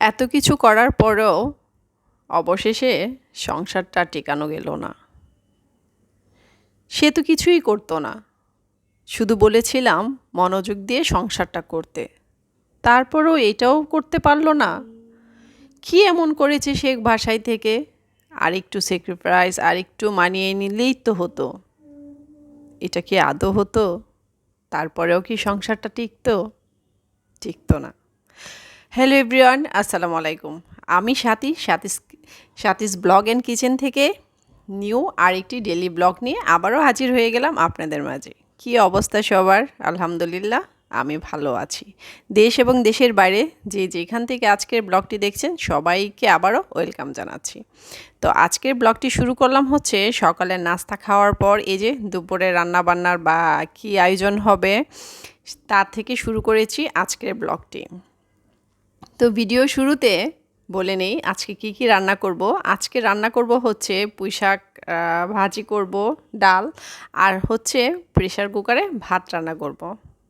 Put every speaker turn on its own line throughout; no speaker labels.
এত কিছু করার পরেও অবশেষে সংসারটা টেকানো গেল না। সে তো কিছুই করতো না। শুধু বলেছিলাম মনোযোগ দিয়ে সংসারটা করতে। তারপরও এটাও করতে পারল না। কি এমন করেছে সে ভাষায় থেকে? আরেকটু স্যাক্রিফাইস আরেকটু মানিয়ে নিলেই তো হতো। এটা কি আদৌ হতো? তারপরেও কি সংসারটা টিকতো? টিকতো না। হ্যালো এভরিওয়ান, আসসালামু আলাইকুম। আমি সাথী সাতিস সাতিস ব্লগ অ্যান্ড কিচেন থেকে নিউ আরেকটি ডেলি ব্লগ নিয়ে আবারও হাজির হয়ে গেলাম আপনাদের মাঝে। কি অবস্থা সবার? আলহামদুলিল্লাহ, আমি ভালো আছি। দেশ এবং দেশের বাইরে যে যেখান থেকে আজকের ব্লগটি দেখছেন, সবাইকে আবারও ওয়েলকাম জানাচ্ছি। তো আজকের ব্লগটি শুরু করলাম হচ্ছে সকালের নাস্তা খাওয়ার পর, এই যে দুপুরে রান্না বান্নার বা কি আয়োজন হবে, তার থেকে শুরু করেছি আজকের ব্লগটি। তো ভিডিও শুরুতে বলে নেই আজকে কি কি রান্না করব। আজকে রান্না করব হচ্ছে পুঁইশাক ভাজি করব, ডাল, আর হচ্ছে প্রেশার কুকারে ভাত রান্না করব।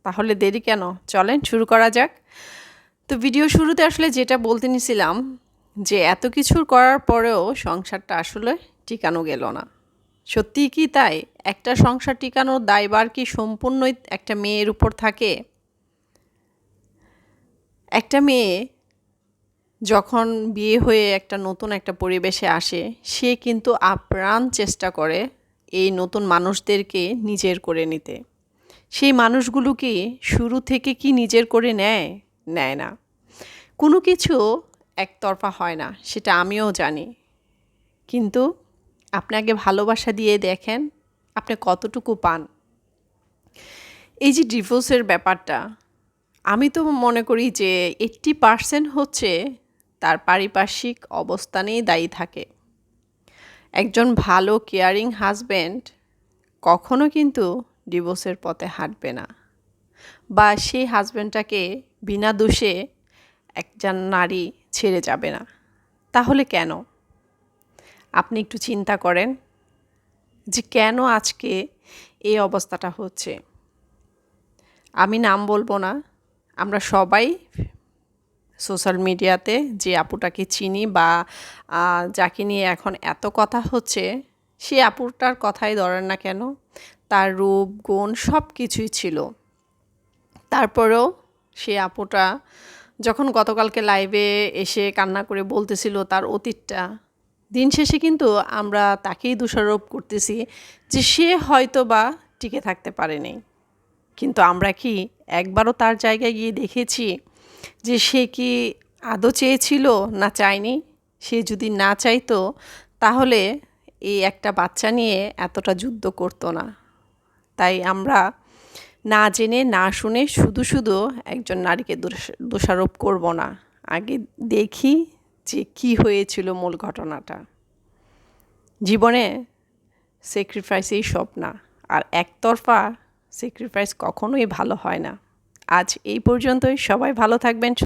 তাহলে দেরি কেন? চলেন শুরু করা যাক। তো ভিডিও শুরুতে আসলে যেটা বলতে নিছিলাম যে এত কিছুর করার পরেও সংসারটা আসলে টিকানো গেল না। সত্যি কি তাই? একটা সংসার টিকানোর দায়বার কি সম্পূর্ণই একটা মেয়ের উপর থাকে? একটা মেয়ে যখন বিয়ে হয়ে একটা নতুন একটা পরিবেশে আসে, সে কিন্তু আপ্রাণ চেষ্টা করে এই নতুন মানুষদেরকে নিজের করে নিতে। সেই মানুষগুলোকে শুরু থেকে কি নিজের করে নেয়? নেয় না। কোনো কিছু একতরফা হয় না, সেটা আমিও জানি। কিন্তু আপনাকে ভালোবাসা দিয়ে দেখেন, আপনি কতটুকু পান। এই যে ডিভোর্সের ব্যাপারটা আমি তো মনে করি যে এইট্টি পার্সেন্ট হচ্ছে তার পারিপার্শ্বিক অবস্থানেই দায়ী থাকে। একজন ভালো কেয়ারিং হাজব্যান্ড কখনো কিন্তু ডিভোর্সের পথে হাঁটবে না। বা সেই হাজব্যান্ডটাকে বিনা দোষে একজন নারী ছেড়ে যাবে না। তাহলে কেন? আপনি একটু চিন্তা করেন যে কেন আজকে এই অবস্থাটা হচ্ছে। আমি নাম বলব না আমরা সবাই সোশ্যাল মিডিয়াতে যে আপুটাকে চিনি বা যাকে নিয়ে এখন এত কথা হচ্ছে, সে আপুটার কথাই ধরেন না কেন, তার রূপ, গুণ সব কিছুই ছিল। তারপরেও সে আপুটা যখন গতকালকে লাইভে এসে কান্না করে বলতেছিল তার অতীতটা, দিন শেষে কিন্তু আমরা তাকেই দোষারোপ করতেছি যে সে হয়তো বা টিকে থাকতে পারেনি। কিন্তু আমরা কি একবারও তার জায়গায় গিয়ে দেখেছি যে সে কি আদৌ চেয়েছিল না চায়নি? সে যদি না চাইতো, তাহলে এই একটা বাচ্চা নিয়ে এতটা যুদ্ধ করতো না। তাই আমরা না জেনে, না শুনে শুধু শুধু একজন নারীকে দোষারোপ করব না। আগে দেখি যে কি হয়েছিল মূল ঘটনাটা। জীবনে স্যাক্রিফাইসেই সব না। আর একতরফা স্যাক্রিফাইস কখনোই ভালো হয় না। আজ এই পর্যন্তই। সবাই ভালো থাকবেন